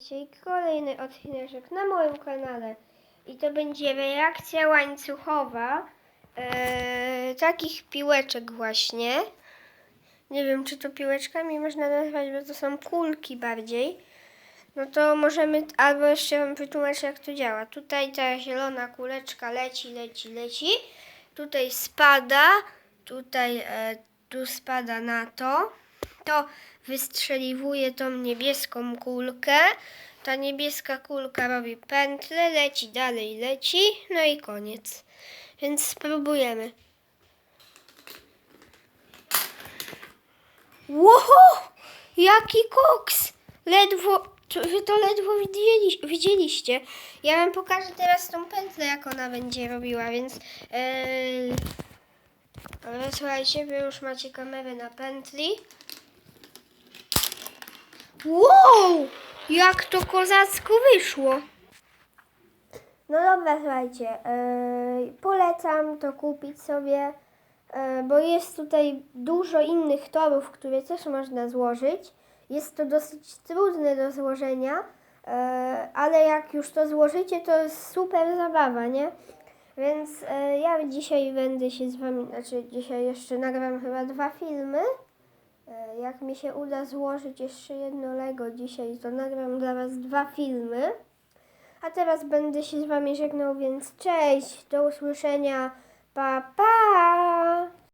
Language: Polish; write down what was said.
Dzisiaj kolejny odcinek na moim kanale i to będzie reakcja łańcuchowa e, takich piłeczek właśnie. Nie wiem, czy to piłeczkami można nazwać, bo to są kulki bardziej. No to możemy, albo jeszcze wam wytłumaczę, jak to działa. Tutaj ta zielona kuleczka leci, leci, leci. Tutaj spada, tutaj e, tu spada na to. To wystrzeliwuje tą niebieską kulkę. Ta niebieska kulka robi pętlę, leci dalej, leci, no i koniec. Więc spróbujemy. Wow! Jaki koks! Ledwo, wy to ledwo widzieli, widzieliście. Ja wam pokażę teraz tą pętlę, jak ona będzie robiła, więc... Yy... Ale słuchajcie, wy już macie kamerę na pętli. Wow! Jak to kozacko wyszło! No dobra, słuchajcie, yy, polecam to kupić sobie, yy, bo jest tutaj dużo innych torów, które też można złożyć. Jest to dosyć trudne do złożenia, yy, ale jak już to złożycie, to jest super zabawa, nie? Więc yy, ja dzisiaj będę się z wami, znaczy dzisiaj jeszcze nagram chyba dwa filmy. E, Jak mi się uda złożyć jeszcze jedno Lego dzisiaj, to nagram dla Was dwa filmy. A teraz będę się z Wami żegnał, więc cześć, do usłyszenia, pa pa!